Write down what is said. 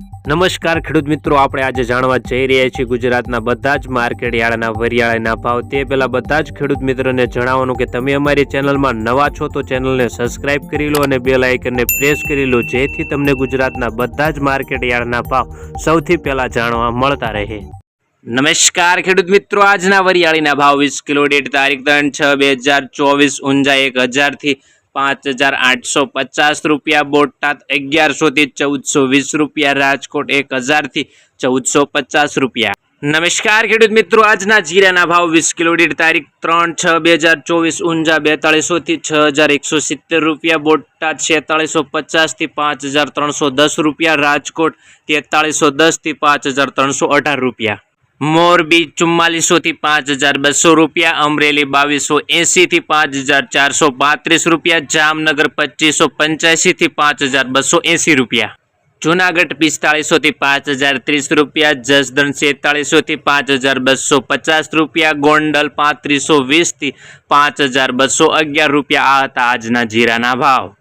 નમસ્કાર ખેડૂત મિત્રો, આપણે આજે જાણવા જઈ રહ્યા છીએ ગુજરાતના બધા જ માર્કેટ યાર્ડના વરિયાળાના ભાવ. તે પહેલાં બધા જ ખેડૂત મિત્રોને જણાવવાનું કે તમે અમારી ચેનલમાં નવા છો તો ચેનલને સબસ્ક્રાઇબ કરી લો અને બેલ આઇકનને પ્રેસ કરી લો, જેથી તમને ગુજરાતના બધા જ માર્કેટ યાર્ડના ભાવ સૌથી પહેલાં જાણવા મળતા રહે. નમસ્કાર ખેડૂત મિત્રો, આજના વરિયાળીના ભાવ વીસ કિલો દીઠ તારીખ ત્રણ છ બે હજાર ચોવીસ, ઊંઝા એક હજારથી પાંચ હજાર આઠસો પચાસ રૂપિયા, બોટાદ અગિયારસોથી ચૌદસો વીસ રૂપિયા, રાજકોટ એક હજારથી ચૌદસો પચાસ રૂપિયા. નમસ્કાર ખેડૂત મિત્રો, આજના જીરાના ભાવ વીસ કિલો દીઠ તારીખ ત્રણ છ બે હજાર ચોવીસ, ઊંઝા બેતાળીસોથી છ હજાર એકસો સિત્તેર રૂપિયા, બોટાદ છેતાળીસો પચાસથી પાંચ હજાર ત્રણસો દસ રૂપિયા, રાજકોટ તેતાળીસો દસથી પાંચ હજાર ત્રણસો અઢાર રૂપિયા. મોરબી ચુમ્માલીસોથી પાંચ હજાર બસો રૂપિયા, અમરેલી બાવીસો એંસીથી પાંચ હજાર ચારસો પાંત્રીસ રૂપિયા, જામનગર પચીસો પંચ્યાસીથી પાંચ હજાર બસો એંસી રૂપિયા. જુનાગઢ પિસ્તાળીસોથી પાંચ હજાર ત્રીસ રૂપિયા, જસદણ છેતાળીસોથી પાંચ હજાર બસો પચાસ રૂપિયા, ગોંડલ પાંત્રીસો વીસથી પાંચ હજાર બસો અગિયાર રૂપિયા. આ હતા આજના જીરાના ભાવ.